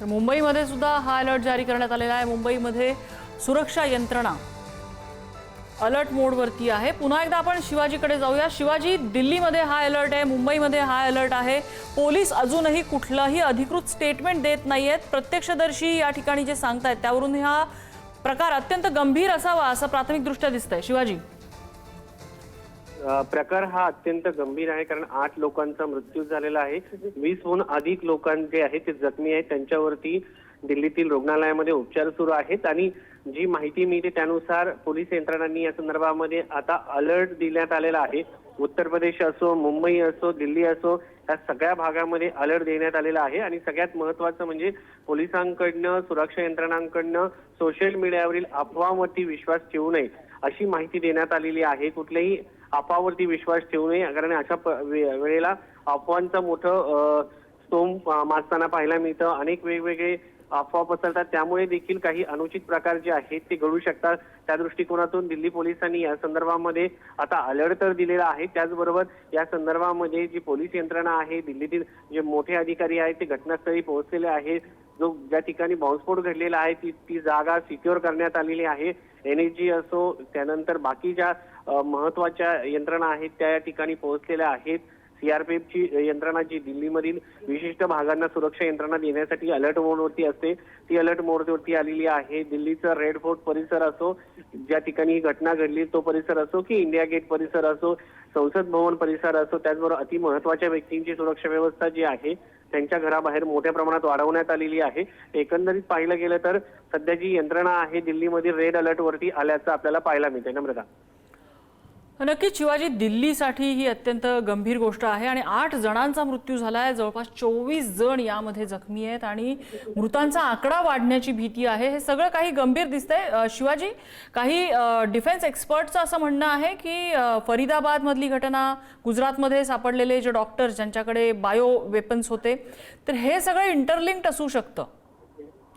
तर मुंबईमध्ये सुद्धा हा अलर्ट जारी करण्यात आलेला आहे. मुंबईमध्ये सुरक्षा यंत्रणा अलर्ट मोडवरती आहे. पुन्हा एकदा आपण शिवाजीकडे जाऊया. शिवाजी दिल्लीमध्ये हा अलर्ट आहे. मुंबईमध्ये हा अलर्ट आहे. पोलीस अजूनही कुठलाही अधिकृत स्टेटमेंट देत नाही आहेत प्रत्यक्षदर्शी या ठिकाणी जे सांगतायत त्यावरून हा प्रकार अत्यंत गंभीर असावा असं प्राथमिकदृष्ट्या दिसतंय. शिवाजी. प्रकार हा अत्यंत गंभीर आहे कारण आठ लोकांचा मृत्यू झालेला आहे. वीसहून अधिक लोकां जे आहेत ते जखमी आहेत. त्यांच्यावरती दिल्लीतील रुग्णालयामध्ये उपचार सुरू आहेत आणि जी माहिती मिळते त्यानुसार पोलीस यंत्रणांनी या संदर्भामध्ये आता अलर्ट देण्यात आलेला आहे. उत्तर प्रदेश असो मुंबई असो दिल्ली असो या सगळ्या भागामध्ये अलर्ट देण्यात आलेला आहे. आणि सगळ्यात महत्वाचं म्हणजे पोलिसांकडनं सुरक्षा यंत्रणांकडनं सोशल मीडियावरील अफवावरती विश्वास ठेवू नये अशी माहिती देण्यात आलेली आहे. कुठल्याही अफवावरती विश्वास ठेवू नये. कारण अशा प- वे- वेळेला अफवांचं मोठं स्तोम अ, माजताना पाहायला मिळतं. अनेक वेगवेगळे अफवा पसरतात त्यामुळे देखील काही अनुचित प्रकार जे आहेत ते घडू शकतात. त्या दृष्टिकोनातून दिल्ली पोलिसांनी या संदर्भामध्ये आता अलर्ट तर दिलेला आहे. त्याचबरोबर या संदर्भामध्ये जी पोलीस यंत्रणा आहे दिल्लीतील जे मोठे अधिकारी आहेत ते घटनास्थळी पोहोचलेले आहेत. जो ज्या ठिकाणी बॉम्बस्फोट घडलेला आहे ती ती जागा सिक्युअर करण्यात आलेली आहे. एनएसजी असो त्यानंतर बाकी ज्या महत्त्वाच्या यंत्रणा आहेत त्या या ठिकाणी पोहोचलेल्या आहेत. सीआरपीएफची यंत्रणा जी दिल्लीमधील विशिष्ट भागांना सुरक्षा यंत्रणा देण्यासाठी अलर्ट मोडवरती असते. ती अलर्ट मोडवरती आलेली आहे. दिल्लीचा रेड फोर्ट परिसर असो ज्या ठिकाणी ही घटना घडली तो परिसर असो की इंडिया गेट परिसर असो संसद भवन परिसर असो त्याचबरोबर अति महत्त्वाच्या व्यक्तींची सुरक्षा व्यवस्था जी आहे त्यांच्या घराबाहेर मोठ्या प्रमाणात वाढवण्यात आलेली आहे. एकंदरीत पाहिलं गेलं तर सध्या जी यंत्रणा आहे दिल्लीमधील रेड अलर्ट वरती आल्याचं आपल्याला पाहायला मिळते नम्रता. नक्कीच. शिवाजी दिल्लीसाठी ही अत्यंत गंभीर गोष्ट आहे आणि आठ जणांचा मृत्यू झाला आहे जवळपास चोवीस जण यामध्ये जखमी आहेत आणि मृतांचा आकडा वाढण्याची भीती आहे. हे सगळं काही गंभीर दिसतंय. शिवाजी काही डिफेन्स एक्सपर्टचं असं म्हणणं आहे की फरीदाबादमधली घटना गुजरातमध्ये सापडलेले जे डॉक्टर्स ज्यांच्याकडे बायो वेपन्स होते तर हे सगळं इंटरलिंक्ड असू शकतं.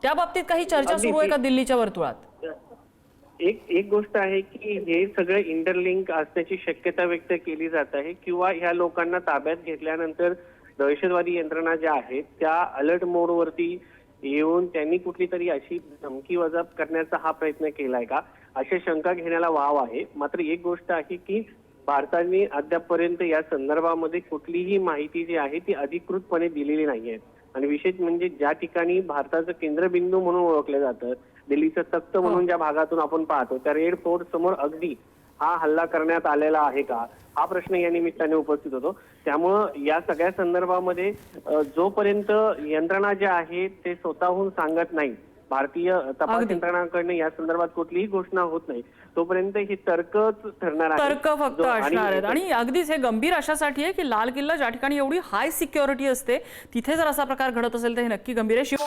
त्या बाबतीत काही चर्चा सुरू आहे का दिल्लीच्या वर्तुळात? एक एक गोष्ट आहे की हे सगळे इंटरलिंक असण्याची शक्यता व्यक्त केली जात आहे किंवा ह्या लोकांना ताब्यात घेतल्यानंतर दहशतवादी यंत्रणा ज्या आहेत त्या अलर्ट मोडवरती येऊन त्यांनी कुठली तरी अशी धमकी वजा करण्याचा हा प्रयत्न केलाय का? अशा शंका घेण्याला वाव आहे. मात्र एक गोष्ट आहे की भारताने अद्यापपर्यंत या संदर्भामध्ये कुठलीही माहिती जी आहे ती अधिकृतपणे दिलेली नाहीये. आणि विशेष म्हणजे ज्या ठिकाणी भारताचं केंद्रबिंदू म्हणून ओळखलं जातं दिल्लीचं तख्त म्हणून ज्या भागातून आपण पाहतो त्या रेड फोर्ट समोर अगदी हा हल्ला करण्यात आलेला आहे का? हा प्रश्न या निमित्ताने उपस्थित होतो. त्यामुळं या सगळ्या संदर्भामध्ये जोपर्यंत यंत्रणा ज्या आहेत ते स्वतःहून सांगत नाही भारतीय तपास. यंत्रणांकडनं या संदर्भात कुठलीही घोषणा होत नाही तोपर्यंत ही तर्कच ठरणार आहे. तर्क फक्त असणार आहेत. आणि अगदीच हे गंभीर अशासाठी आहे की लाल किल्ला ज्या ठिकाणी एवढी हाय सिक्युरिटी असते तिथे जर असा प्रकार घडत असेल तर हे नक्की गंभीर आहे. शिव